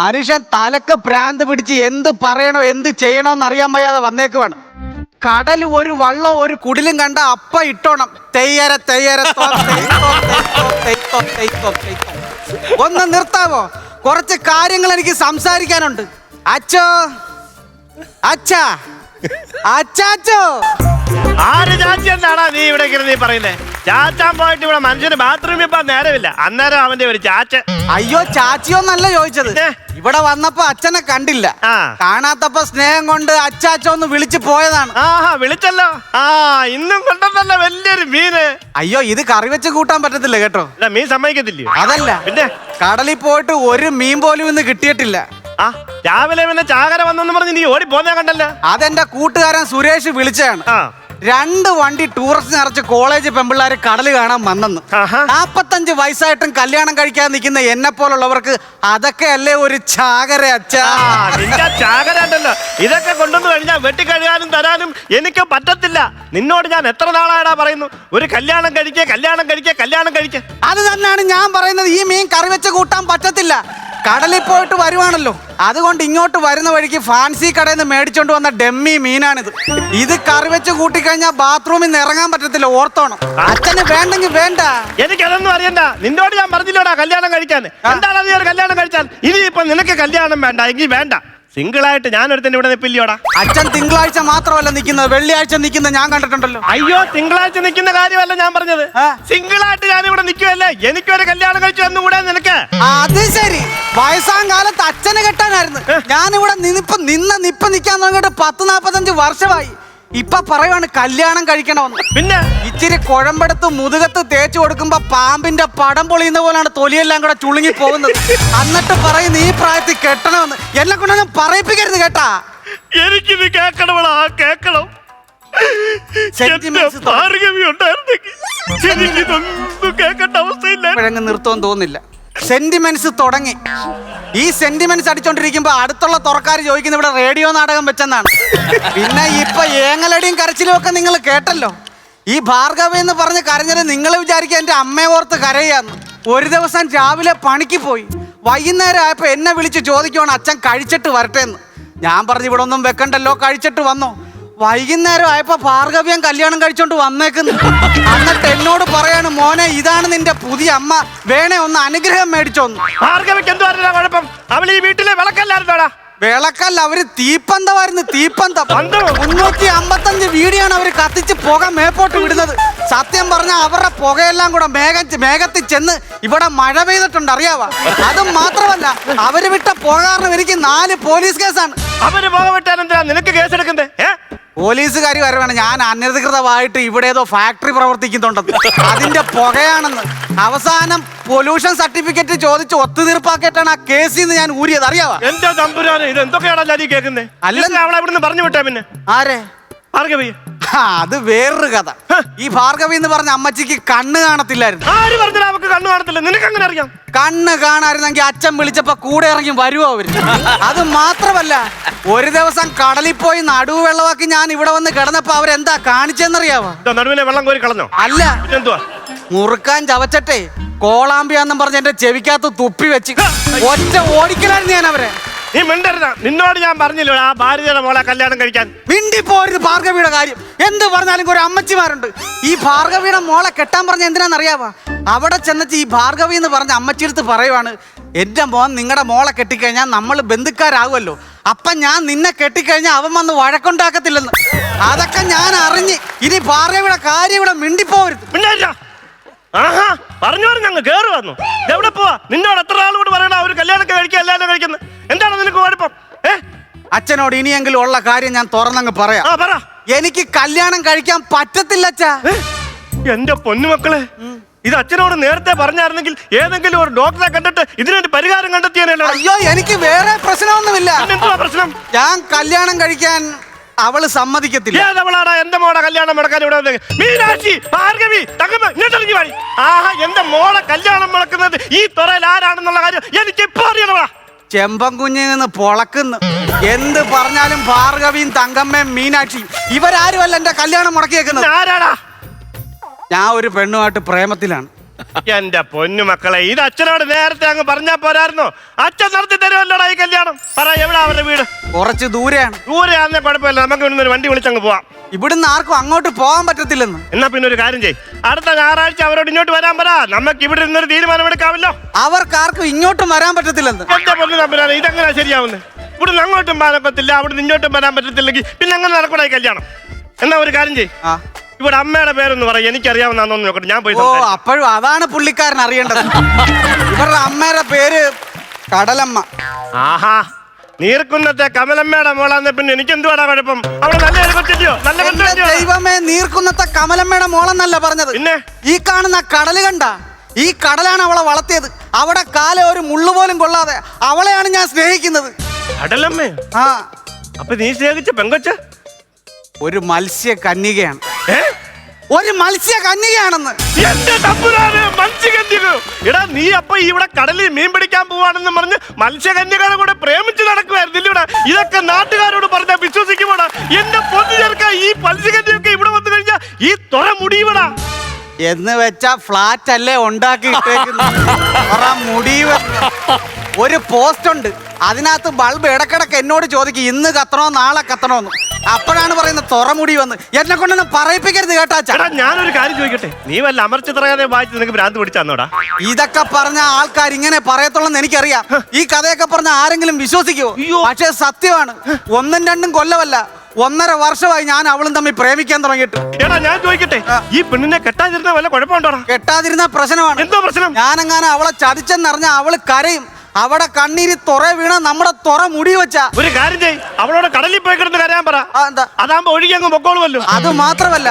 മനുഷ്യൻ തലക്ക് പ്രാന്ത് പിടിച്ച് എന്ത് പറയണോ എന്ത് ചെയ്യണോന്ന് അറിയാൻ വയ്യാതെ വന്നേക്കുവാണ്. കടൽ ഒരു വള്ളം ഒരു കുടിലും കണ്ട അപ്പ ഇട്ടോണം. തെയ്യര തെയ്യര. ഒന്ന് നിർത്താവോ? കുറച്ച് കാര്യങ്ങൾ എനിക്ക് സംസാരിക്കാനുണ്ട്. അച്ചോ അച്ഛാ അച്ചാച്ചോ. ആര് ചാച്ചി എന്നാടാ നീ ഇവിടെ നീ പറയുന്നേ? ചാച്ചാൻ പോയിട്ട് ഇവിടെ മനുഷ്യന് ബാത്റൂമിൽ പോകാൻ നേരമില്ല. അന്നേരം അവന്റെ ഒരു ചാച്ച. അയ്യോ ചാച്ചിയോന്നല്ല ചോദിച്ചത്? ഇവിടെ വന്നപ്പോ അച്ഛനെ കണ്ടില്ല. കാണാത്തപ്പോ സ്നേഹം കൊണ്ട് അച്ചാച്ചോ ഒന്ന് വിളിച്ചു പോയതാണ്. ആഹാ വിളിച്ചല്ലോ. ആ ഇന്നും കൊണ്ടല്ല വലിയൊരു മീന്. അയ്യോ ഇത് കറി വെച്ച് കൂട്ടാൻ പറ്റത്തില്ല കേട്ടോ. അല്ല മീൻ സമ്മതിക്കത്തില്ല അതല്ല. പിന്നെ? കടലിൽ പോയിട്ട് ഒരു മീൻ പോലും ഇന്ന് കിട്ടിയിട്ടില്ല. ആ രാവിലെ പിന്നെ ചാകര വന്നെന്ന് പറഞ്ഞ് നീ ഓടി പോന്നേ കണ്ടല്ലോ. അതെന്റെ കൂട്ടുകാരൻ സുരേഷ് വിളിച്ചാണ് രണ്ട് വണ്ടി ടൂറിസ്റ്റ് നിറച്ച് കോളേജ് പെമ്പിള്ളാര് കടൽ കാണാൻ വന്നെന്ന്. നാപ്പത്തഞ്ച് വയസ്സായിട്ടും കല്യാണം കഴിക്കാൻ നിൽക്കുന്ന എന്നെ പോലുള്ളവർക്ക് അതൊക്കെ അല്ലേ ഒരു ചാകര അച്ഛാ? നിന്റെ ഇതൊക്കെ കൊണ്ടുവന്ന് കഴിഞ്ഞാൽ വെട്ടിക്കഴുകാനും തരാനും എനിക്ക് പറ്റത്തില്ല. നിന്നോട് ഞാൻ എത്ര നാളായടാ പറയുന്നു? ഒരു കല്യാണം കഴിക്കേ കല്യാണം കഴിക്കേ കല്യാണം കഴിക്കേ. അത് തന്നെയാണ് ഞാൻ പറയുന്നത്. ഈ മീൻ കറി വെച്ച് കൂട്ടാൻ പറ്റത്തില്ല. കടലിൽ പോയിട്ട് വരുവാണല്ലോ. അതുകൊണ്ട് ഇങ്ങോട്ട് വരുന്ന വഴിക്ക് ഫാൻസി കടയിൽ നിന്ന് മേടിച്ചോണ്ട് വന്ന ഡെമ്മി മീനാണിത്. ഇത് കറി വെച്ച് കൂട്ടിക്കഴിഞ്ഞാൽ ബാത്റൂമിൽ നിന്ന് ഇറങ്ങാൻ പറ്റത്തില്ല ഓർത്തോണം. അച്ഛന് വേണ്ടെങ്കിൽ വേണ്ട. എനിക്ക് എനിക്കതൊന്നും അറിയണ്ട. നിന്നോട് ഞാൻ പറഞ്ഞില്ലോടാ കല്യാണം കഴിക്കാൻ. എന്താണ് കല്യാണം കഴിച്ചാൽ? ഇനി ഇപ്പൊ നിനക്ക് കല്യാണം വേണ്ട എങ്കിൽ വേണ്ട. സിംഗിൾ ആയിട്ട് ഞാൻ ഒരുത്തന്നെ ഇവിടെ നിപ്പില്ലയോടാ അച്ഛൻ തിങ്കളാഴ്ച മാത്രമല്ല നിൽക്കുന്നത്. വെള്ളിയാഴ്ച നിൽക്കുന്ന ഞാൻ കണ്ടിട്ടുണ്ടല്ലോ. അയ്യോ തിങ്കളാഴ്ച നിൽക്കുന്ന കാര്യമല്ല ഞാൻ പറഞ്ഞത്. ആ. സിംഗിൾ ആയിട്ട് ഞാൻ ഇവിടെ നിൽക്കുവല്ലേ? എനിക്കൊരു കല്യാണം കഴിച്ചു എന്നുകൂടെ നിനക്ക്? അത് ശരി. വയസ്സാം കാലത്ത് അച്ഛനെ കെട്ടാനായിരുന്നു. ഞാനിവിടെ നിന്നിപ്പ നിന്ന നിപ്പ നിൽക്കാൻ തുടങ്ങിയിട്ട് പത്ത് നാപ്പത്തഞ്ച് വർഷമായി. ഇപ്പൊ പറയുവാണ് കല്യാണം കഴിക്കണമെന്ന്. പിന്നെ? ഇച്ചിരി കുഴമ്പെടുത്ത് മുതുകത്ത് തേച്ചു കൊടുക്കുമ്പോ പാമ്പിന്റെ പടം പൊളിയുന്ന പോലാണ് തൊലിയെല്ലാം കൂടെ ചുളുങ്ങി പോകുന്നത്. എന്നിട്ട് പറയുന്ന ഈ പ്രായത്തിൽ കെട്ടണമെന്ന്. എന്നെ കൊണ്ടൊന്നും പറയിപ്പിക്കരുത് കേട്ടാ. എനിക്കിത് കേക്കണമടാ കേക്കണം Sentiments ഭാർഗവി ഉണ്ടായിരുന്നെങ്കിൽ. എനിക്കിതൊന്നും കേൾക്കേണ്ട അവസ്ഥയില്ല നിർത്തോന്ന് നിർത്തുമെന്ന് തോന്നുന്നില്ല. സെന്റിമെന്റ്സ് തുടങ്ങി. ഈ സെന്റിമെന്റ്സ് അടിച്ചോണ്ടിരിക്കുമ്പോ അടുത്തുള്ള തുറക്കാർ ചോദിക്കുന്ന ഇവിടെ റേഡിയോ നാടകം വെച്ചെന്നാണ്. പിന്നെ ഇപ്പൊ ഏങ്ങലടിയും കരച്ചിലും ഒക്കെ നിങ്ങൾ കേട്ടല്ലോ. ഈ ഭാർഗവ എന്ന് പറഞ്ഞ് കരഞ്ഞത് നിങ്ങൾ വിചാരിക്കുക എന്റെ അമ്മയെ ഓർത്ത് കരയാന്ന്. ഒരു ദിവസം രാവിലെ പണിക്ക് പോയി. വൈകുന്നേരം ആയപ്പോ എന്നെ വിളിച്ച് ചോദിക്കുവാണ് അച്ഛൻ കഴിച്ചിട്ട് വരട്ടെ എന്ന് ഞാൻ പറഞ്ഞു ഇവിടെ ഒന്നും വെക്കണ്ടല്ലോ കഴിച്ചിട്ട് വന്നോ. വൈകുന്നേരം ആയപ്പോ ഭാർഗവ്യം കല്യാണം കഴിച്ചോണ്ട് വന്നേക്കുന്നു. എന്നിട്ട് എന്നോട് പറയാണ് മോനെ ഇതാണ് നിന്റെ പുതിയ അമ്മ. വേണേ ഒന്ന് അനുഗ്രഹം മേടിച്ചോന്ന്. ഭാർഗവിക്ക് എന്ത് പറഞ്ഞാ കുഴപ്പം. അവൾ ഈ വീട്ടിലെ വിളക്കല്ലായിരുന്നോടാ. വിളക്കല്ല അവർ തീപ്പന്തമായിരുന്നു തീപ്പന്തം. പന്തോ? മുന്നൂറ്റി അമ്പത്തഞ്ച് വീടിയാണ് അവർ കത്തിച്ച് പുക മേപ്പോട്ട് വിടുന്നത്. സത്യം പറഞ്ഞ അവരുടെ പുകയെല്ലാം കൂടെ മേഘം മേഘത്തിൽ ചെന്ന് ഇവിടെ മഴ പെയ്തിട്ടുണ്ട് അറിയാവാ? അതും മാത്രമല്ല അവർ വിട്ട പുക കാരണം എനിക്ക് നാല് പോലീസ് കേസാണ്. അവർ പുക വിട്ടാൽ നിനക്ക് കേസെടുക്കുന്നേ ഏ? പോലീസുകാർ വരവാണ് ഞാൻ അനധികൃതമായിട്ട് ഇവിടെ ഏതോ ഫാക്ടറി പ്രവർത്തിക്കുന്നുണ്ടെന്ന്. അതിന്റെ പുകയാണെന്ന്. അവസാനം പൊല്യൂഷൻ സർട്ടിഫിക്കറ്റ് ചോദിച്ച് ഒത്തുതീർപ്പാക്കിയിട്ടാണ് ആ കേസിൽ നിന്ന് ഞാൻ ഊരിയത്. അറിയാവാ? എന്റെ തമ്പുരാനെ ഇത് എന്തൊക്കെയാണല്ലോ നീ കേൾക്കുന്നേ? അല്ല. അവളെ ഇവിടുന്ന് പറഞ്ഞു വിട്ടാ പിന്നെ. ആരെ? ഭാർഗവി അത് വേറൊരു കഥ. ഈ ഭാർഗവി എന്ന് പറഞ്ഞ അമ്മച്ചിക്ക് കണ്ണ് കാണത്തില്ലായിരുന്നു. ആര് പറഞ്ഞാ അവക്ക് കണ്ണു കാണത്തില്ല. നിനക്ക് അങ്ങനെ അറിയാം? കണ്ണ് കാണായിരുന്നെങ്കിൽ അച്ഛൻ വിളിച്ചപ്പോ കൂടെ ഇറങ്ങി വരുവോ അവർ? അത് മാത്രമല്ല ഒരു ദിവസം കടലിൽ പോയി നടുവ് വെള്ളമാക്കി ഞാൻ ഇവിടെ വന്ന് കിടന്നപ്പോ അവരെന്താ കാണിച്ചെന്നറിയാവോ? ഇതാ വെള്ളം കോരി കളഞ്ഞോ? അല്ല. മുറുക്കാൻ ചവച്ചട്ടെ കോളാമ്പിയാന്നും പറഞ്ഞ് എന്റെ ചെവിക്കകത്ത് തുപ്പി വെച്ച്. ഒറ്റ ഓടിക്കലായിരുന്നു ഞാൻ അവരെ. നീ മിണ്ടരുത്. നിന്നോട് ഞാൻ പറഞ്ഞില്ലോ ആ ഭാരതിയുടെ മോളെ കല്യാണം കഴിക്കാൻ? മിണ്ടി പോരുത് ഭാർഗവിയുടെ കാര്യം. എന്ത് പറഞ്ഞാലും ഒരു അമ്മച്ചിമാരുണ്ട്. ഈ ഭാർഗവിയുടെ മോളെ കെട്ടാൻ പറഞ്ഞ എന്തിനാണെന്നറിയാവാ? അവിടെ ചെന്നിട്ട് ഈ ഭാർഗവി എന്ന് പറഞ്ഞ അമ്മച്ചിയെടുത്ത് പറയുവാണ് എന്റെ മോൻ നിങ്ങളുടെ മോളെ കെട്ടിക്കഴിഞ്ഞാൽ നമ്മൾ ബന്ധുക്കാരാകുമല്ലോ. അപ്പൊ ഞാൻ നിന്നെ കെട്ടിക്കഴിഞ്ഞാൽ അവൻ വന്ന് വഴക്കുണ്ടാക്കത്തില്ലെന്ന്. അതൊക്കെ ഞാൻ അറിഞ്ഞ് ഇനി ഭാർഗവിയുടെ കാര്യം ഇവിടെ മിണ്ടിപ്പോരുത്. ആഹാ പറഞ്ഞു പറഞ്ഞു അങ്ങ് കേറി വന്നു. എവിടെ പോവാ? നിന്നോട് എത്ര ആളോട് പറയണ? ഒരു കല്യാണമൊക്കെ കഴിക്കുക എല്ലാവരും കഴിക്കുന്നത് എന്താണ് നിനക്ക് കുഴപ്പം? ഏ? അച്ഛനോട് ഇനിയെങ്കിലും ഉള്ള കാര്യം ഞാൻ തുറന്നങ്ങ് പറയാം. ആ പറ. എനിക്ക് കല്യാണം കഴിക്കാൻ പറ്റത്തില്ല അച്ഛാ. എന്റെ പൊന്നുമക്കളെ ഇത് അച്ഛനോട് നേരത്തെ പറഞ്ഞായിരുന്നെങ്കിൽ ഏതെങ്കിലും ഒരു ഡോക്ടറെ കണ്ടിട്ട് ഇതിനൊരു പരിഹാരം കണ്ടെത്തിയാലോ അയ്യോ എനിക്ക് വേറെ പ്രശ്നമൊന്നുമില്ല. എന്തുവാ പ്രശ്നം? ഞാൻ കല്യാണം കഴിക്കാൻ അവൾ സമ്മതിക്കത്തില്ല. ഏതവളാടാ എന്റെ മോളെ കല്യാണം മുടക്കാൻ ഇവിടെ വന്നത് മീനാക്ഷി ഭാർഗവി തങ്കമ്മ ഇങ്ങോട്ട് ഇറങ്ങി വാടി ആഹാ എന്റെ മോളെ കല്യാണം മുടക്കുന്നത് ഈ തുറയിൽ ആരാണെന്നുള്ള കാര്യം എനിക്ക് ഇപ്പൊ അറിയണവാ. ചെമ്പൻ കുഞ്ഞിൽ നിന്ന് പൊളക്കുന്നു. എന്ത് പറഞ്ഞാലും ഭാർഗവിയും തങ്കമ്മയും മീനാക്ഷി ഇവരാരും അല്ല എന്റെ കല്യാണം മുടക്കിയേക്കുന്നത്? ആരാടാ ഞാൻ ഒരു പെണ്ണുമായിട്ട് പ്രേമത്തിലാണ്. എന്റെ പൊന്നു മക്കളെ ഇത് അച്ഛനോട് നേരത്തെ അങ്ങ് പറഞ്ഞാ പോരായിരുന്നോ? അച്ഛൻ നടത്തി തരുമല്ലോടാ ഈ കല്യാണം? പറ എവിടെ അവരുടെ വീട്? കുറച്ച് ദൂരെയാണ്. ദൂരെ ആന്നേ കുഴപ്പമില്ല. നമുക്ക് ഇവിടുന്ന് ഒരു വണ്ടി വിളിച്ചങ്ങ് പോവാം. ഇവിടുന്ന് ആർക്കും അങ്ങോട്ട് പോകാൻ പറ്റത്തില്ലെന്ന്. എന്നാ പിന്നെ ഒരു കാര്യം ചെയ് അടുത്ത ഞായറാഴ്ച അവരോട് ഇങ്ങോട്ട് വരാൻ പറ. നമുക്ക് ഇവിടെ നിന്നൊരു തീരുമാനമെടുക്കാമല്ലോ. അവർക്ക് ആർക്കും ഇങ്ങോട്ടും വരാൻ പറ്റത്തില്ലെന്ന്. എന്റെ പൊന്നു തമ്പുരാനെ ഇതെങ്ങനെ ശരിയാവുന്നത് ഇവിടുന്ന് അങ്ങോട്ടും അവിടെ അവിടുന്ന് ഇങ്ങോട്ടും വരാൻ പറ്റത്തില്ലെങ്കിൽ പിന്നെ അങ്ങനെ നടക്കൂടാ ഈ കല്യാണം? എന്നാ ഒരു കാര്യം ചെയ് ആ. ഇവിടെ അമ്മയുടെ പേരൊന്ന് പറയും എനിക്കറിയാവുന്ന നോക്കട്ടെ. ഞാൻ പോയി ഓ സംസാരിക്കാം. അപ്പോഴും അതാണ് പുള്ളിക്കാരൻ അറിയേണ്ടത്. ഇവരുടെ അമ്മയുടെ പേര് കടലമ്മ. ആഹാ നീർക്കുന്നത്തെ കമലമ്മയുടെ മോളാന്ന് പിന്നെ എനിക്ക് എന്തുവാടാ കുഴപ്പം? അവിടെ നല്ല നല്ല എന്റെ ബന്ധമില്ലയോ ദൈവമേ നീർക്കുന്നത്തെ കമലമ്മയുടെ മോളെന്നല്ല പറഞ്ഞത്. പിന്നെ? ഈ കാണുന്ന കടൽ കണ്ട ഈ കടലാണ് അവളെ വളർത്തിയത്. അവിടെ കാലം ഒരു മുള്ളു പോലും കൊള്ളാതെ അവളെയാണ് ഞാൻ സ്നേഹിക്കുന്നത്. കടലമ്മേ? ആ. അപ്പൊ നീ സ്നേഹിച്ച പെങ്കൊച്ച? ഒരു മത്സ്യ കന്യകയാണ് ഒരു മത്സ്യ കന്യകയാണെന്ന്. എന്റെ തമ്പുരാനെ മത്സ്യകന്യക. എടാ നീ അപ്പൊ ഇവിടെ കടലിൽ മീൻ പിടിക്കാൻ പോവാണെന്ന് പറഞ്ഞ് മത്സ്യകന്യകളെ കൂടെ പ്രേമിച്ച് നടക്കുമായിരുന്നു ഇവിടെ? ഇതൊക്കെ നാട്ടുകാരോട് പറഞ്ഞ വിശ്വസിക്കുമോടാ? എന്റെ പൊന്നു ചേർക്ക ഈ മത്സ്യകന്യൊക്കെ ഇവിടെ വന്നു കഴിഞ്ഞാ ഈ തുറ മുടിയുവടാ. എന്ന് വെച്ചാ ഫ്ലാറ്റ് അല്ലേ ഉണ്ടാക്കി മുടിവ് ഒരു പോസ്റ്റ് ഉണ്ട്. അതിനകത്ത് ബൾബ് ഇടക്കിടക്ക് എന്നോട് ചോദിക്കും ഇന്ന് കത്തണോ നാളെ കത്തണോന്ന് അപ്പോഴാണ് പറയുന്നത് തുറമുടി വന്ന്. എന്നെ കൊണ്ടൊന്നും പറയിപ്പിക്കരുത് കേട്ടാ ഞാനൊരു കാര്യം ചോദിക്കട്ടെ? നീ വല്ല അമർച്ചിത്രകാരെ വായിച്ച് നിനക്ക് ഭ്രാന്ത് പിടിച്ചാന്നോടാ? ഇതൊക്കെ പറഞ്ഞ ആൾക്കാർ ഇങ്ങനെ പറയത്തുള്ളെന്ന് എനിക്കറിയാം. ഈ കഥയൊക്കെ പറഞ്ഞ ആരെങ്കിലും വിശ്വസിക്കുമോ. പക്ഷേ സത്യമാണ് ഒന്നും രണ്ടും കൊല്ലമല്ല ഒന്നര വർഷമായി ഞാൻ അവളും തമ്മിൽ പ്രേമിക്കാൻ തുടങ്ങിയിട്ട്. എടാ ഞാൻ ചോദിക്കട്ടെ? ഈ പെണ്ണിനെ കെട്ടാതിരുന്ന വല്ല കുഴപ്പമുണ്ടോ കെട്ടാതിരുന്ന പ്രശ്നമാണ്. എന്തോ പ്രശ്നം? ഞാനെങ്ങാനും അവളെ ചതിച്ചെന്നറിഞ്ഞ അവൾ കരയും. അവിടെ കണ്ണീര് തുറ വീണ നമ്മുടെ തുറ മുടി വെച്ചാ. ഒരു കാര്യം ചെയ് അവളോട് കടലിൽ പോയി കിടന്ന് കരയാൻ പറ. ആ, എന്താ? അതാകുമ്പോ ഒഴുകി അങ്ങ് പൊക്കോളുമല്ലോ. അത് മാത്രമല്ല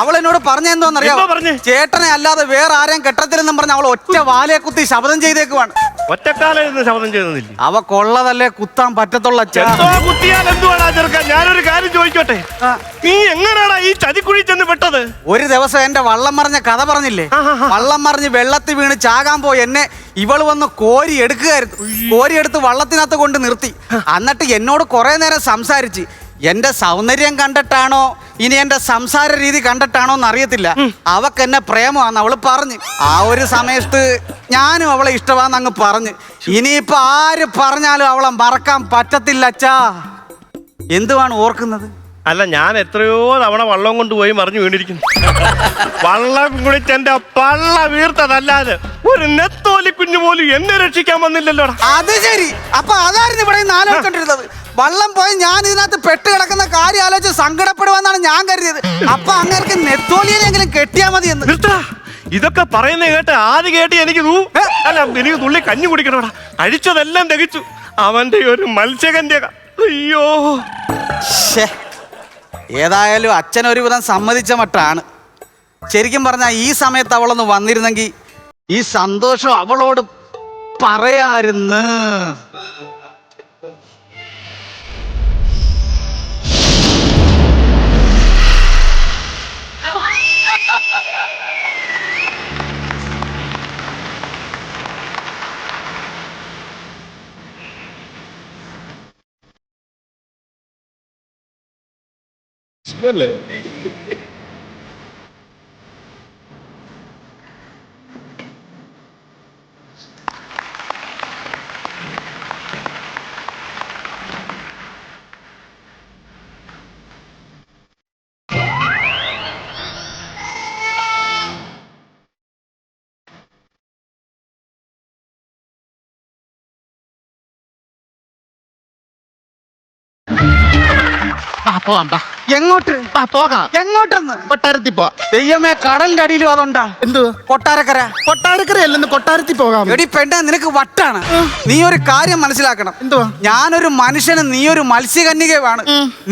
അവൾ എന്നോട് പറഞ്ഞ എന്തോന്നറിയാമോ എന്തോ പറഞ്ഞേ? ചേട്ടനെ അല്ലാതെ വേറെ ആരെയും കെട്ടത്തില്ലെന്നും പറഞ്ഞ അവൾ ഒറ്റ വാലയെ കുത്തി ശബ്ദം ചെയ്തേക്കുവാണ്. ഒറ്റക്കാലം ഇരുന്ന് ശബ്ദം അവ കൊള്ളതല്ലേ കുത്താൻ പറ്റത്തുള്ള അച്ഛാ. എന്തോ കുത്തിയാൽ എന്തുവാടാ ചെറുക്കാൻ? ഞാനൊരു കാര്യം ചോദിക്കോട്ടെ? ആ. നീ എങ്ങനെയാടാ ഈ ചതിക്കുഴി ചെന്ന് പെട്ടത്? ഒരു ദിവസം എന്റെ വള്ളം മറിഞ്ഞ കഥ പറഞ്ഞില്ലേ. വള്ളം മറിഞ്ഞ് വെള്ളത്തിൽ വീണ് ചാകാൻ പോയി എന്നെ ഇവൾ വന്ന് കോരി എടുക്കുകയായിരുന്നു. കോരി എടുത്ത് വള്ളത്തിനകത്ത് കൊണ്ട് നിർത്തി. എന്നിട്ട് എന്നോട് കുറേ നേരം സംസാരിച്ച് എന്റെ സൗന്ദര്യം കണ്ടിട്ടാണോ? ഇനി എന്റെ സംസാര രീതി കണ്ടിട്ടാണോ എന്ന് അറിയത്തില്ല അവക്ക് എന്നെ പ്രേമമാന്ന് അവൾ പറഞ്ഞു. ആ ഒരു സമയത്ത് ഞാനും അവളെ ഇഷ്ടമാന്ന് അങ്ങ് പറഞ്ഞു. ഇനിയിപ്പൊ ആര് പറഞ്ഞാലും അവളെ മറക്കാൻ പറ്റത്തില്ല അച്ഛാ. എന്തുവാണ് ഓർക്കുന്നത്? അല്ല ഞാൻ എത്രയോ തവണ വള്ളം കൊണ്ടുപോയി മറിഞ്ഞു വീണിരിക്കുന്നു. വള്ളം കുളിച്ചെന്റെ പള്ള വീർത്തതല്ലാതെ ഒരു നെത്തോലി കുഞ്ഞു പോലും എന്നെ രക്ഷിക്കാൻ വന്നില്ലല്ലോ അത് ശരി. അപ്പൊ അതായിരുന്നു ഇവിടെ നിന്ന് വള്ളം പോയി ഞാൻ ഇതിനകത്ത് പെട്ട് കിടക്കുന്ന കാര്യം ആലോചിച്ച് സങ്കടപ്പെടുവാന്നാണ് ഞാൻ കരുതിയത്. അപ്പൊ അങ്ങനെ നെത്തോലിയെങ്കിലും കെട്ടിയാ മതി എന്ന്. ഇതൊക്കെ പറയുന്ന കേട്ട് ആദ്യ കേട്ട് എനിക്ക് തൂ അല്ല എനിക്ക് തുള്ളി കഞ്ഞി കുടിക്കണോടാ. കഴിച്ചതെല്ലാം തികച്ചു അവന്റെ ഒരു മത്സ്യകന്റെ അയ്യോ. ശ്ശേ. ഏതായാലും അച്ഛൻ ഒരുവിധം സമ്മതിച്ച മട്ടാണ്. ശരിക്കും പറഞ്ഞാൽ ഈ സമയത്ത് അവളൊന്ന് വന്നിരുന്നെങ്കിൽ ഈ സന്തോഷം അവളോട് പറയാരുന്ന്. ആ ബാ. എങ്ങോട്ട്? ബാ, പോകാം. എങ്ങോട്ടെന്ന്? കൊട്ടാരത്തിൽ പോവാം. ദൈവമേ കടലിന്റെ അടിയിലും അതുണ്ടാ. എന്തുവാ കൊട്ടാരക്കര. കൊട്ടാരക്കര അല്ലെന്ന് കൊട്ടാരത്തിൽ പോകാം. എടി നിനക്ക് വട്ടാണ്. നീ ഒരു കാര്യം മനസ്സിലാക്കണം. എന്തുവാ? ഞാനൊരു മനുഷ്യന് നീ ഒരു മത്സ്യകന്യകയാണ്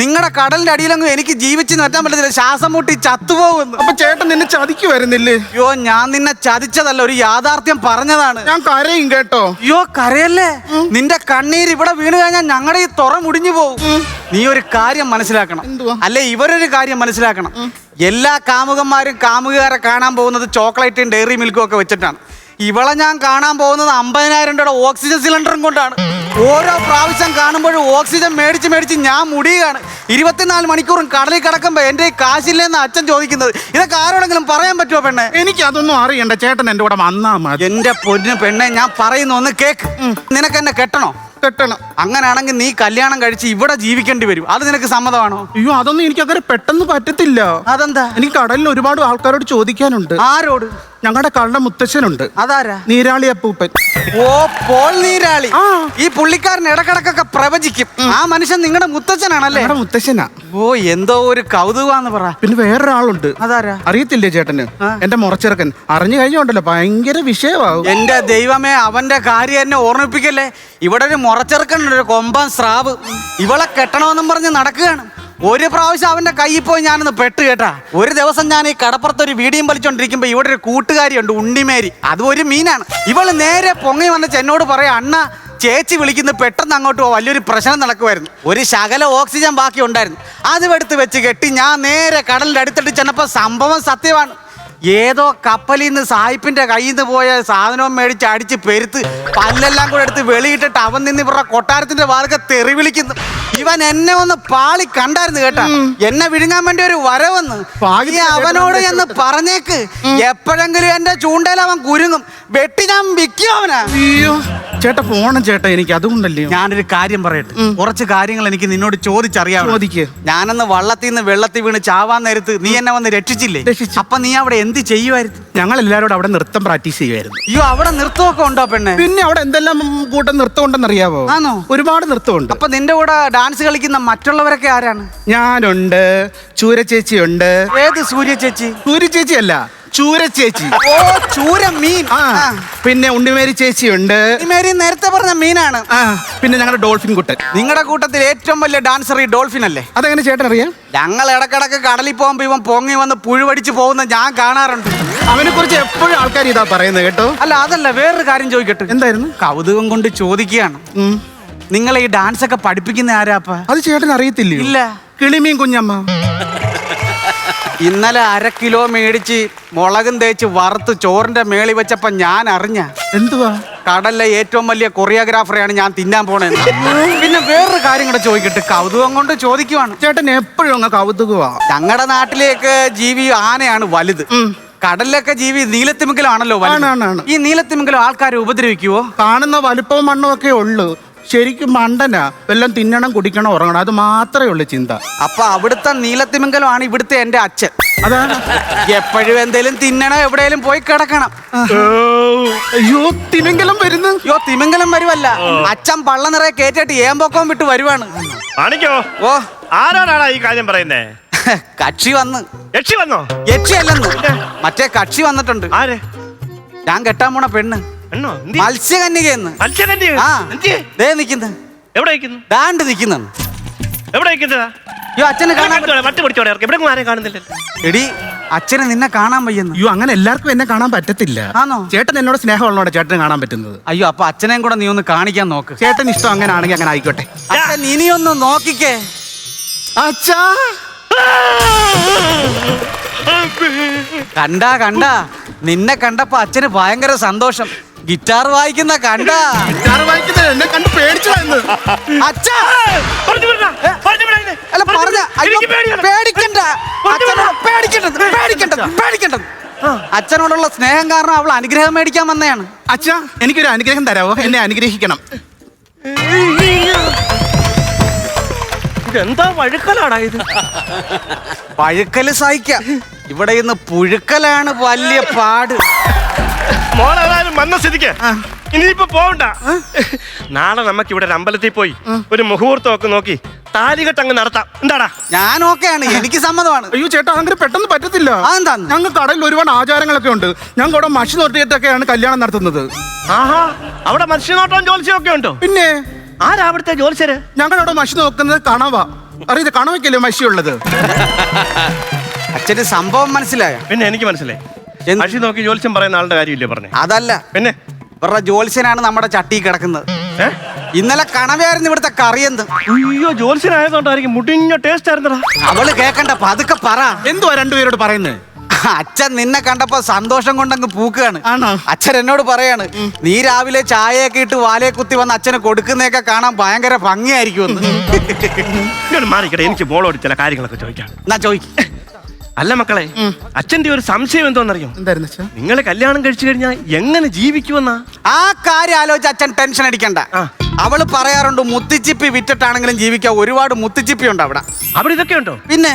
നിങ്ങളുടെ കടലിന്റെ അടിയിലൊന്നും എനിക്ക് ജീവിച്ച് നിർത്താൻ പറ്റത്തില്ല. ശ്വാസം മുട്ടി ചത്തുപോകുന്നു. അപ്പൊ ചേട്ടൻ നിന്നെ ചതിക്കു വരുന്നില്ലേ അയ്യോ ഞാൻ നിന്നെ ചതിച്ചതല്ല ഒരു യാഥാർത്ഥ്യം പറഞ്ഞതാണ്. ഞാൻ കരയും കേട്ടോ. അയ്യോ കരയല്ലേ? നിന്റെ കണ്ണീര് ഇവിടെ വീണ് കഴിഞ്ഞാൽ ഞങ്ങളുടെ ഈ തുറ മുടിഞ്ഞു പോകും നീ ഒരു കാര്യം മനസ്സിലാക്കണം? അല്ലെ ഇവരൊരു കാര്യം മനസ്സിലാക്കണം. എല്ലാ കാമുകന്മാരും കാമുകാരെ കാണാൻ പോകുന്നത് ചോക്ലേറ്റും ഡെയറി മിൽക്കും ഒക്കെ വെച്ചിട്ടാണ്. ഇവളെ ഞാൻ കാണാൻ പോകുന്നത് അമ്പതിനായിരം രൂപയുടെ ഓക്സിജൻ സിലിണ്ടറും കൊണ്ടാണ്. ഓരോ പ്രാവശ്യം കാണുമ്പോഴും ഓക്സിജൻ മേടിച്ച് മേടിച്ച് ഞാൻ മുടിയുകയാണ്. ഇരുപത്തിനാല് മണിക്കൂറും കടലിൽ കിടക്കുമ്പോ എന്റെ ഈ കാശില്ലെന്ന് അച്ഛൻ ചോദിക്കുന്നത്. ഇതൊക്കെ ആരോടെങ്കിലും പറയാൻ പറ്റുമോ പെണ്ണെ? എനിക്ക് അതൊന്നും അറിയണ്ട. ചേട്ടൻ എന്റെ കൂടെ വന്നാ മതി. എന്റെ പൊന്നു പെണ്ണെ ഞാൻ പറയുന്നു ഒന്ന് കേക്ക്. നിനക്ക് എന്നെ കെട്ടണോ? കെട്ടണം. അങ്ങനെയാണെങ്കിൽ നീ കല്യാണം കഴിച്ച് ഇവിടെ ജീവിക്കേണ്ടി വരും. അത് നിനക്ക് സമ്മതമാണോ? അയ്യോ അതൊന്നും എനിക്ക് അങ്ങനെ പെട്ടെന്ന് പറ്റത്തില്ല. അതെന്താ? എനിക്ക് കടലിൽ ഒരുപാട് ആൾക്കാരോട് ചോദിക്കാനുണ്ട്. ആരോട്? ഞങ്ങളുടെ കള്ള മുത്തശ്ശനുണ്ട്. അതാരാ? നീരാളി അപ്പൂപ്പൻ. ഓ പോൾ നീരാളി. ആ. ഈ പുള്ളിക്കാരൻ ഇടക്കിടക്കൊക്കെ പ്രവചിക്കും. ആ മനുഷ്യൻ നിങ്ങളുടെ മുത്തച്ഛനാണല്ലേ? ഞങ്ങളുടെ മുത്തശ്ശനാ. ഓ എന്തോ ഒരു കൗതുകാന്ന് പറ. പിന്നെ വേറൊരാളുണ്ട്. അതാരാ? അറിയത്തില്ലേ ചേട്ടന്? എന്റെ മുറച്ചിറക്കൻ. അറിഞ്ഞു കഴിഞ്ഞോണ്ടല്ലോ ഭയങ്കര വിഷയമാവും എന്റെ ദൈവമേ അവന്റെ കാര്യം എന്നെ ഓർമ്മിപ്പിക്കല്ലേ? ഇവിടെ ഒരു മുറച്ചെറുക്കനുണ്ട് ഒരു കൊമ്പൻ സ്രാവ്. ഇവളെ കെട്ടണമെന്നും പറഞ്ഞ് നടക്കുകയാണ്. ഒരു പ്രാവശ്യം അവന്റെ കയ്യിൽ പോയി ഞാനൊന്ന് പെട്ട് കേട്ടാ. ഒരു ദിവസം ഞാൻ ഈ കടപ്പുറത്ത് ഒരു വീടിയും വലിച്ചോണ്ടിരിക്കുമ്പോ ഇവിടെ ഒരു കൂട്ടുകാരിയുണ്ട് ഉണ്ണിമേരി. അതും ഒരു മീനാണ്. ഇവൾ നേരെ പൊങ്ങി വന്നിച്ച് എന്നോട് പറയാ അണ്ണ ചേച്ചി വിളിക്കുന്നു പെട്ടെന്ന് അങ്ങോട്ട് പോ വലിയൊരു പ്രശ്നം നടക്കുമായിരുന്നു ഒരു ശകല ഓക്സിജൻ ബാക്കി ഉണ്ടായിരുന്നു. അതും എടുത്ത് വെച്ച് കെട്ടി ഞാൻ നേരെ കടലിന്റെ അടുത്തിട്ട് ചെന്നപ്പോ സംഭവം സത്യമാണ്. ഏതോ കപ്പലിൽ നിന്ന് സായിപ്പിന്റെ കയ്യിൽ നിന്ന് പോയ സാധനവും മേടിച്ച് അടിച്ച് പെരുത്ത് പല്ലെല്ലാം കൂടെ എടുത്ത് വെളിയിട്ടിട്ട് അവൻ നിന്ന് ഇവരുടെ കൊട്ടാരത്തിന്റെ വാർക്ക തെറി വിളിക്കുന്നു ഇവൻ എന്നെ ഒന്ന് പാളി കണ്ടായിരുന്നു കേട്ടാ. എന്നെ വിഴുങ്ങാൻ വേണ്ടി ഒരു വരവെന്ന്. അവനോട് എന്ന് പറഞ്ഞേക്ക്. എപ്പോഴെങ്കിലും എന്റെ ചൂണ്ടയിൽ അവൻ കുരുങ്ങും. വെട്ടി ഞാൻ വിൽക്കും അവനാ. അയ്യോ. ചേട്ടാ പോണം ചേട്ടാ എനിക്ക്. അതുകൊണ്ടല്ലേ? ഞാനൊരു കാര്യം പറയട്ടെ. കുറച്ച് കാര്യങ്ങൾ എനിക്ക് നിന്നോട് ചോദിച്ചറിയാം ചോദിക്ക്. ഞാനന്ന് വള്ളത്തിൽ നിന്ന് വെള്ളത്തിൽ വീണ് ചാവാൻ നേരത്ത് നീ എന്നെ വന്ന് രക്ഷിച്ചില്ലേ? രക്ഷിച്ചു. അപ്പൊ നീ അവിടെ എന്ത് ചെയ്യുമായിരുന്നു ഞങ്ങൾ എല്ലാവരോടും അവിടെ നൃത്തം പ്രാക്ടീസ് ചെയ്യുമായിരുന്നു അയ്യോ അവിടെ നൃത്തമൊക്കെ ഉണ്ടോ പെണ്ണെ? പിന്നെ അവിടെ എന്തെല്ലാം കൂട്ടം നൃത്തം ഉണ്ടെന്ന് അറിയാവോ ആണോ? ഒരുപാട് നൃത്തമുണ്ട്. അപ്പൊ നിന്റെ കൂടെ ഡാൻസ് കളിക്കുന്ന മറ്റുള്ളവരൊക്കെ ആരാണ്? ഞാനുണ്ട് ചൂര ചേച്ചിയുണ്ട് ഏത് സൂര്യ ചേച്ചി? സൂര്യ ചേച്ചി അല്ല ചൂര ചേച്ചി. ഓ ചൂര മീൻ. ആ പിന്നെ ഉണ്ണിമേരി ചേച്ചിയുണ്ട്. ഉണ്ണിമേരി നേരത്തെ പറഞ്ഞ മീനാണ്. ആ പിന്നെ ഞങ്ങളുടെ ഡോൾഫിൻ കുട്ടൻ. നിങ്ങളുടെ കൂട്ടത്തിൽ ഏറ്റവും വലിയ ഡാൻസർ ഈ ഡോൾഫിൻ അല്ലേ? അതെങ്ങനെ ചേട്ടൻ അറിയാം? ഞങ്ങൾ ഇടക്കിടക്ക് കടലിൽ പോകുമ്പോ ഇവൻ പൊങ്ങി വന്ന് പുഴുവടിച്ച് പോകുന്ന ഞാൻ കാണാറുണ്ട്. അവനെ കുറിച്ച് എപ്പോഴും ആൾക്കാർ ഇതാ പറയുന്നത് കേട്ടോ? അല്ല അതല്ല വേറൊരു കാര്യം ചോദിക്കട്ടെ. എന്തായിരുന്നു? കൗതുകം കൊണ്ട് ചോദിക്കുകയാണ്. നിങ്ങളെ ഈ ഡാൻസ് ഒക്കെ പഠിപ്പിക്കുന്ന ആരാപ്പ? അത് ചേട്ടൻ അറിയത്തില്ല ഇല്ല. കിളിമീൻ കുഞ്ഞമ്മ. ഇന്നലെ അര കിലോ മേടിച്ച് മുളകും തേച്ച് വറുത്ത് ചോറിന്റെ മേളി വെച്ചപ്പോ ഞാൻ അറിഞ്ഞ എന്തുവാ? കടലിലെ ഏറ്റവും വലിയ കൊറിയോഗ്രാഫറെയാണ് ഞാൻ തിന്നാൻ പോണേ പിന്നെ വേറൊരു കാര്യം കൂടെ ചോദിക്കട്ടെ. കൗതുകം കൊണ്ട് ചോദിക്കുവാണ്. ചേട്ടൻ എപ്പോഴും അങ്ങ് കൗതുകവാ. ഞങ്ങളുടെ നാട്ടിലേക്ക് ജീവി ആനയാണ് വലുത്. കടലിലൊക്കെ ജീവി നീലത്തിമിക്കലാണല്ലോ. ഈ നീലത്തിമിക്കലും ആൾക്കാരെ ഉപദ്രവിക്കുവോ? കാണുന്ന വലുപ്പവും മണ്ണും ഒക്കെ ഉള്ളു. ശരിക്കും മണ്ടനാ വല്ലതും തിന്നണം കുടിക്കണം ഉറങ്ങണം അത് മാത്രമേ ഉള്ളു ചിന്ത. അപ്പൊ അവിടുത്തെ നീലത്തിമിങ്കലമാണ് ഇവിടുത്തെ എന്റെ അച്ഛൻ. അതാണ് എപ്പോഴും എന്തേലും തിന്നണം എവിടെയെങ്കിലും പോയി കിടക്കണം. അയ്യോ തിമിംഗലം വരുന്നു. യോ തിമിംഗലം വരുവല്ല. അച്ഛൻ പള്ള നിറയെ കേറ്റിട്ട് ഏമ്പൊക്കം വിട്ട് വരുവാണ്. ആണിക്കോ ഓ. ആരാടാ ഈ കാര്യം പറയുന്നേ? കക്ഷി വന്ന്. യക്ഷി വന്നോ? യക്ഷി അല്ലെന്ന് മറ്റേ കക്ഷി വന്നിട്ടുണ്ട്. ആര്? ഞാൻ കെട്ടാൻ പോണ പെണ്ണ്. മത്സ്യകന്യകയെന്ന് മത്സ്യകന്യ ആ എന്തി ദേ നിക്കുന്നു എവിടെ നിൽക്കുന്നു ദാണ്ട് നിക്കുന്നു എവിടെ അയക്കുന്നതാ യോ അച്ഛനെ കാണാൻ മട്ട് പിടിച്ചോടെ ഇവിടെ ആരെയും കാണുന്നില്ലല്ലോ എടി അച്ഛനെ നിന്നെ കാണാൻ വയ്യെന്ന് അയ്യോ അങ്ങനെ എല്ലാവർക്കും എന്നെ കാണാൻ പറ്റത്തില്ല ആണോ? ചേട്ടൻ എന്നോട് സ്നേഹമുള്ളതോടെ ചേട്ടനെ കാണാൻ പറ്റുന്നത് അയ്യോ അപ്പൊ അച്ഛനെയും കൂടെ നീ ഒന്ന് കാണിക്കാൻ നോക്ക് ചേട്ടൻ ഇഷ്ടം അങ്ങനെ ആണെങ്കിൽ അങ്ങനെ ആയിക്കോട്ടെ അച്ഛൻ ഇനിയൊന്ന് നോക്കിക്കേ അച്ഛാ കണ്ടാ കണ്ടാ നിന്നെ കണ്ടപ്പോ അച്ഛന് ഭയങ്കര സന്തോഷം ഗിറ്റാർ വായിക്കുന്ന കണ്ട? ഗിറ്റാർ വായിക്കുന്ന എന്നെ കണ്ട് പേടിച്ചു അച്ഛാ! ഇതിനെ. അല്ല പറഞ്ഞു പേടിക്കണ്ട. പേടിക്കണ്ടത് പേടിക്കണ്ടത് പേടിക്കണ്ടത് അച്ഛനോടുള്ള സ്നേഹം കാരണം അവൾ അനുഗ്രഹം മേടിക്കാൻ വന്നതാണ് അച്ഛാ എനിക്കൊരു അനുഗ്രഹം തരാവോ? എന്നെ അനുഗ്രഹിക്കണം. ഇതെന്താ വഴുക്കലാടാ ഇത്? വഴുക്കൽ സഹിക്കാം. ഇവിടെ ഇന്ന് പുഴുക്കലാണ് വലിയ പാട്. മോളേതായാലും വന്ന സ്ഥിതിക്ക്. ഇനിയിപ്പോ പോവണ്ട. നാളെ നമുക്ക് ഇവിടെ ഒരു അമ്പലത്തിൽ പോയി ഒരു മുഹൂർത്തം ഒക്കെ നോക്കി താലികെട്ട് അങ്ങ് നടത്താം. എന്താടാ? ഞാൻ ഓക്കെയാണ് എനിക്ക് സമ്മതമാണ്. അയ്യോ ചേട്ടാ അങ്ങനെ പെട്ടെന്ന് പറ്റത്തില്ല? ഞങ്ങൾ കടലിൽ ഒരുപാട് ആചാരങ്ങളൊക്കെ ഉണ്ട്. ഞങ്ങൾ അവിടെ മഷി നോട്ടിയിട്ടൊക്കെയാണ് കല്യാണം നടത്തുന്നത്. ആഹാ അവിടെ മഷി നോട്ടം ജോലിച്ചൊക്കെ ഉണ്ടോ? പിന്നെ? ആരാ അവിടുത്തെ ജോത്സ്യര് ഞങ്ങളവിടെ മഷി നോക്കുന്നത് കണവ. അറിയത് കണവയ്ക്കല്ലേ മഷി ഉള്ളത് അച്ഛന് സംഭവം മനസ്സിലായ? പിന്നെ എനിക്ക് മനസ്സിലായി. മഷി നോക്കി ജോത്സ്യം പറയുന്ന ആളുടെ കാര്യമില്ലേ പറഞ്ഞു? അതല്ല. പിന്നെ? ഇവരുടെ ജോത്സ്യനാണ് നമ്മുടെ ചട്ടി കിടക്കുന്നത്? ഇന്നലെ കണവയായിരുന്നു ഇവിടുത്തെ കറിയെന്ന് അയ്യോ ജോത്സ്യനായതുകൊണ്ടായിരിക്കും മുടിഞ്ഞ ടേസ്റ്റ് ആയിരുന്നടാ. അവൾ കേക്കണ്ട പതുക്കെ പറ. എന്തുവാ രണ്ടുപേരോട് പറയുന്നത് അച്ഛൻ നിന്നെ കണ്ടപ്പോ സന്തോഷം കൊണ്ടങ്ങ് പൂക്കുകയാണ്? അച്ഛൻ എന്നോട് പറയാണ് നീ രാവിലെ ചായയൊക്കെ ഇട്ട് വാലയെ കുത്തി വന്ന് അച്ഛന് കൊടുക്കുന്നതൊക്കെ കാണാൻ ഭയങ്കര ഭംഗിയായിരിക്കും എന്ന് മാറിക്കട്ടെ എനിക്ക് ബോളോട് ചില കാര്യങ്ങളൊക്കെ ചോദിക്കാം എന്നാ ചോദിക്കും. അല്ല മക്കളെ അച്ഛന്റെ ഒരു സംശയം എന്തോന്നറിയോ? എന്തായിരുന്നു അച്ഛാ നിങ്ങൾ കല്യാണം കഴിച്ചു കഴിഞ്ഞാൽ എങ്ങനെ ജീവിക്കുമെന്നാ? ആ കാര്യം ആലോചിച്ച് അച്ഛൻ ടെൻഷൻ അടിക്കണ്ട. അവൾ പറയാറുണ്ട് മുത്തിച്ചിപ്പി വിറ്റിട്ടാണെങ്കിലും ജീവിക്കാൻ ഒരുപാട് മുത്തിച്ചിപ്പി ഉണ്ട് അവിടെ. അവിടെ ഇതൊക്കെ ഉണ്ടോ പിന്നെ?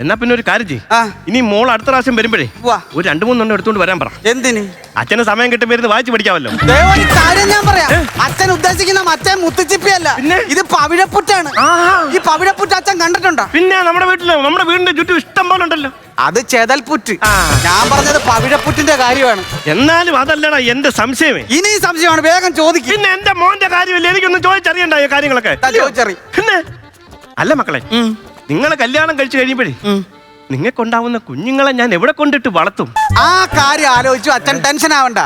എന്നാ പിന്നെ ഒരു കാര്യം ചെയ്യ്. ആ. ഇനി മോൾ അടുത്ത പ്രാവശ്യം വരുമ്പോഴേ ഉവ്വ. ഒരു രണ്ടു മൂന്നെണ്ണം എടുത്തുകൊണ്ട് വരാൻ പറ. എന്തിന്? അച്ഛന് സമയം കിട്ടുമ്പോ ഇരുന്ന് വായിച്ചു പഠിക്കാമല്ലോ. ദേ, ഒരു കാര്യം ഞാൻ പറയാം. അച്ഛൻ ഉദ്ദേശിക്കുന്ന മറ്റേ മുത്തുച്ചിപ്പിയല്ല. പിന്നെ? ഇത് പവിഴപ്പുറ്റാണ്. ആഹാ. ഈ പവിഴപ്പുറ്റ് അച്ഛൻ കണ്ടിട്ടുണ്ടോ? പിന്നെ നമ്മുടെ വീട്ടിൽ നമ്മുടെ വീടിന്റെ ചുറ്റും ഇഷ്ടം പോലെ ഉണ്ടല്ലോ. അത് ചെതൽപുറ്റ്. ആ. ഞാൻ പറഞ്ഞത് പവിഴപ്പുറ്റിന്റെ കാര്യമാണ്. എന്നാലും അതല്ലടാ എന്റെ സംശയമേ. ഇനി സംശയമാണ്. വേഗം ചോദിക്കും. പിന്നെ എന്റെ മോന്റെ കാര്യമില്ല. എനിക്കൊന്നും ചോദിച്ചറിയണ്ടായ കാര്യങ്ങളൊക്കെ? ചോദിച്ചറി. പിന്നെ? അല്ല മക്കളെ നിങ്ങൾ കല്യാണം കഴിച്ചു കഴിയുമ്പോഴേ നിങ്ങൾക്കുണ്ടാവുന്ന കുഞ്ഞുങ്ങളെ ഞാൻ എവിടെ കൊണ്ടിട്ട് വളർത്തും? ആ കാര്യം ആലോചിച്ചു അച്ഛൻ ടെൻഷൻ ആവണ്ട.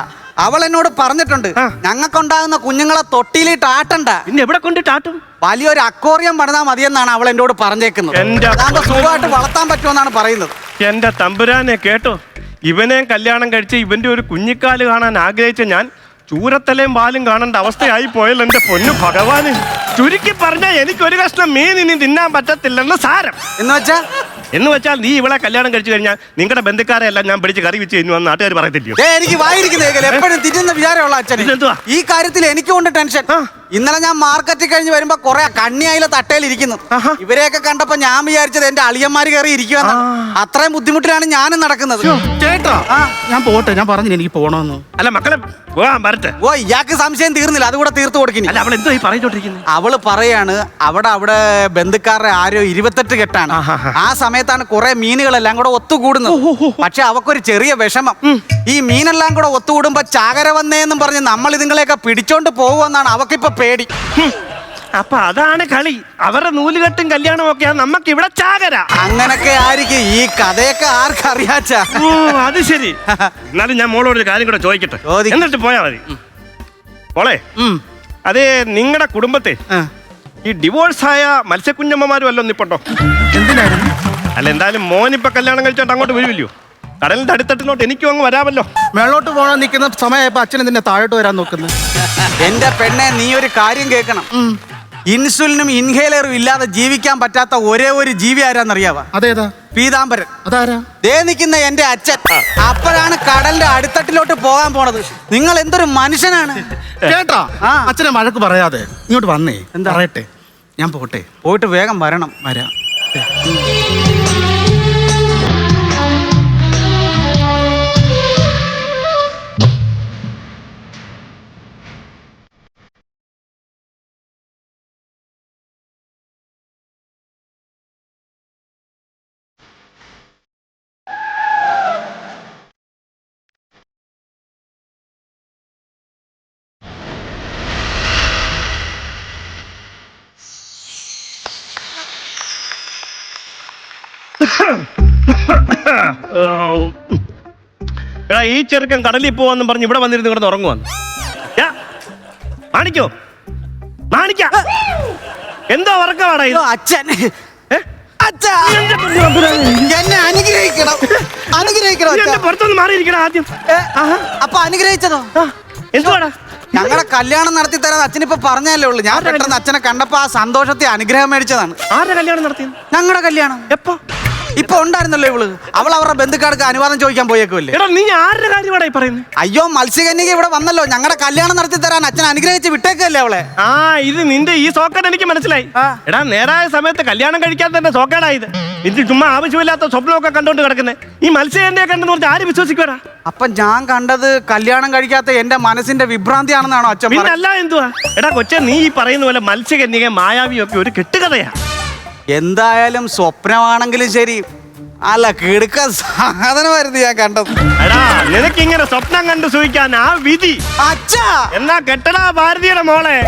അവൾ എന്നോട് പറഞ്ഞിട്ടുണ്ട്. ഞങ്ങൾക്കുണ്ടാകുന്ന കുഞ്ഞുങ്ങളെ തൊട്ടിയിലിട്ട് ആട്ടണ്ട. പിന്നെ എവിടെ കൊണ്ടിട്ട് ആട്ടും? വലിയൊരു അക്കോറിയം പണിതാൽ മതിയെന്നാണ് അവൾ എന്നോട് പറഞ്ഞേക്കുന്നത്. അതാകുമ്പോ സുഖമായിട്ട് വളർത്താൻ പറ്റുമെന്നാണ് പറയുന്നത്. എന്റെ തമ്പുരാനെ കേട്ടോ ഇവനെ കല്യാണം കഴിച്ച് ഇവന്റെ ഒരു കുഞ്ഞിക്കാൽ കാണാൻ ആഗ്രഹിച്ച ഞാൻ ചൂരത്തലയും പാലും കാണേണ്ട അവസ്ഥയായി പോയല്ലോ എന്റെ പൊന്നു ഭഗവാന്. ചുരുക്കി പറഞ്ഞാൽ എനിക്കൊരു കഷ്ണം മീൻ ഇനി തിന്നാൻ പറ്റത്തില്ലെന്ന് സാരം. എന്ന് വെച്ചാ എന്ന് വെച്ചാൽ നീ ഇവളെ കല്യാണം കഴിച്ചു കഴിഞ്ഞാൽ നിങ്ങളുടെ ബന്ധുക്കാരെ എല്ലാം ഞാൻ പിടിച്ച് കറി വെച്ച് കഴിഞ്ഞു നാട്ടുകാർ പറയത്തില്ലയോ? ദേ, എനിക്ക് വായിരിക്കുന്നത് എപ്പോഴും തിന്നുന്ന വിചാരമുള്ള അച്ഛൻ ഇതെന്തുവാ? ഈ കാര്യത്തിൽ എനിക്കുണ്ട് ടെൻഷൻ. ആ. ഇന്നലെ ഞാൻ മാർക്കറ്റിൽ കഴിഞ്ഞ് വരുമ്പോ കുറെ കണ്ണിയായില തട്ടയിൽ ഇരിക്കുന്നു. ആഹാ. ഇവരെയൊക്കെ കണ്ടപ്പോ ഞാൻ വിചാരിച്ചത് എന്റെ അളിയന്മാര് കയറി ഇരിക്കുക അത്രയും ബുദ്ധിമുട്ടിലാണ് ഞാനും നടക്കുന്നത്. ചേട്ടാ. ഞാൻ പോട്ടെ ഞാൻ പറഞ്ഞു എനിക്ക് പോണോന്ന്. അല്ല മക്കളെ പോകാൻ വരട്ടെ. ഓ ഇയാൾക്ക് സംശയം തീർന്നില്ല. അതുകൂടെ തീർത്തു കൊടുക്കിനി അല്ല അവൾ എന്തോ ഈ പറഞ്ഞോണ്ടിരിക്കുന്നത് അവൾ പറയാണ് അവിടെ അവിടെ ബന്ധുക്കാരുടെ ആരോ ഇരുപത്തെട്ട് കെട്ടാണ്. ആഹാഹാ. ആ സമയത്താണ് കുറെ മീനുകളെല്ലാം കൂടെ ഒത്തുകൂടുന്നത്. പക്ഷെ അവക്കൊരു ചെറിയ വിഷമം. ഈ മീനെല്ലാം കൂടെ ഒത്തുകൂടുമ്പോ ചാകര വന്നേന്നും പറഞ്ഞ് നമ്മൾ ഇതുങ്ങളെയൊക്കെ പിടിച്ചോണ്ട് പോകുമെന്നാണ് അവക്കിപ്പോ പേടി. അപ്പൊ അതാണ് കളി. അവരുടെ നൂലുകെട്ടും കല്യാണവും ഒക്കെ നമുക്ക് ഇവിടെ ചാകര. അങ്ങനൊക്കെ ആയിരിക്കും. ഈ കഥയൊക്കെ ആർക്കറിയാച്ച? ഓ അത് ശരി. എന്നാലും ഞാൻ മോളോട് ഒരു കാര്യം കൂടെ ചോദിക്കട്ടെ? ചോദി. എന്നിട്ട് പോയാ മതി. മോളെ അതേ നിങ്ങളുടെ കുടുംബത്തെ ഈ ഡിവോഴ്സ് ആയ മത്സ്യക്കുഞ്ഞമ്മമാരും അല്ലോ നിപ്പുണ്ടോ? എന്തിനായിരുന്നു? അല്ല എന്തായാലും മോനിപ്പൊ കല്യാണം കഴിച്ചോണ്ട് അങ്ങോട്ട് വരുമല്ലോ കടലിന്റെ അടിത്തട്ടിലോട്ട് എനിക്കും അങ്ങ് വരാമല്ലോ. മേളോട്ട് പോകാൻ നിൽക്കുന്ന സമയമായപ്പോ അച്ഛൻ നിന്നെ താഴോട്ട് വരാൻ നോക്കുന്നു. എന്റെ പെണ്ണെ നീ ഒരു കാര്യം കേൾക്കണം. ഇൻസുലിനും ഇൻഹേലറും ഇല്ലാതെ ജീവിക്കാൻ പറ്റാത്ത ഒരേ ഒരു ജീവി ആരാന്നറിയാവാ? അതേതാ? പീതാംബരൻ. അതാരാ? ദേ നിൽക്കുന്ന എന്റെ അച്ഛൻ. അപ്പോഴാണ് കടലിന്റെ അടിത്തട്ടിലോട്ട് പോകാൻ പോണത്. നിങ്ങൾ എന്തൊരു മനുഷ്യനാണ്? ചേട്ടാ ആ. അച്ഛനെ മഴക്ക് പറയാതെ ഇങ്ങോട്ട് വന്നേ. എന്താ? പറയട്ടെ. ഞാൻ പോട്ടെ. പോയിട്ട് വേഗം വരണം. വരാം. എടാ ഈ ചെറുക്കൻ കടലിൽ പോവാന്നും പറഞ്ഞ് ഇവിടെ വന്നിരുന്ന് കിടന്ന് ഉറങ്ങുവാന്ന്. മാണിക്കോ. മാണിക്ക. എന്തോ ഉറക്കമാടാ ഇത്? അച്ഛൻ. ഞങ്ങളെ അച്ഛാ. എന്നെ അനുഗ്രഹിക്കണം. അനുഗ്രഹിക്കണം നീ അച്ഛാ. എന്റെ പുറത്തൊന്ന് മാറിയിരിക്കണം ആദ്യം. അപ്പൊ അനുഗ്രഹിച്ചതോ? ആ, എന്തുവാടാ? ഞങ്ങളുടെ കല്യാണം നടത്തി തരാൻ അച്ഛനിപ്പോ പറഞ്ഞല്ലേ ഉള്ളു. ഞാൻ പെട്ടെന്ന് അച്ഛനെ കണ്ടപ്പോ ആ സന്തോഷത്തെ അനുഗ്രഹം മേടിച്ചതാണ്. ആരുടെ കല്യാണം നടത്തി ഞങ്ങളുടെ കല്യാണം. എപ്പോ? ഇപ്പൊ ഉണ്ടായിരുന്നല്ലോ ഇവൾ. അവൾ അവരുടെ ബന്ധുക്കാർക്ക് അനുവാദം ചോദിക്കാൻ പോയേക്കുമല്ലേ എടാ നീ ആരുടെ കാര്യമാടാ ഈ പറയുന്നത് അയ്യോ മത്സ്യകന്യക ഇവിടെ വന്നല്ലോ. ഞങ്ങളുടെ കല്യാണം നടത്തി തരാൻ അച്ഛൻ അനുഗ്രഹിച്ച് വിട്ടേക്കല്ലേ അവളെ? ആ ഇത് നിന്റെ ഈ സോക്കേട് എനിക്ക് മനസ്സിലായി. എടാ നേരായ സമയത്ത് കല്യാണം കഴിക്കാൻ തന്നെ സോക്കേടായത് ഇത്. ഇത് ചുമ്മാ ആവശ്യമില്ലാത്ത സ്വപ്നമൊക്കെ കണ്ടോണ്ട് കിടക്കുന്നത് ഈ മത്സ്യന്റെ കണ്ടെന്ന് പറഞ്ഞാൽ ആര് വിശ്വസിക്കുവാടാ? അപ്പൊ ഞാൻ കണ്ടത് കല്യാണം കഴിക്കാത്ത എന്റെ മനസ്സിന്റെ വിഭ്രാന്തിയാണെന്നാണോ അച്ഛൻ പിന്നെ പറഞ്ഞത് അല്ല എന്തുവാ? എടാ കൊച്ചെ നീ ഈ പറയുന്ന പോലെ മത്സ്യകന്യക മായാവിയൊക്കെ ഒരു കെട്ടുകഥയാ. എന്തായാലും സ്വപ്നമാണെങ്കിലും ശരി. അല്ല കിടുക്ക സാധനമായിരുന്നു ഞാൻ കണ്ടത്. എടാ നിനക്ക് ഇങ്ങനെ സ്വപ്നം കണ്ടു സൂഹിക്കാൻ ആ വിധി. അച്ഛാ! എന്നാ കെട്ടടാ ഭാരതിയുടെ മോളെ.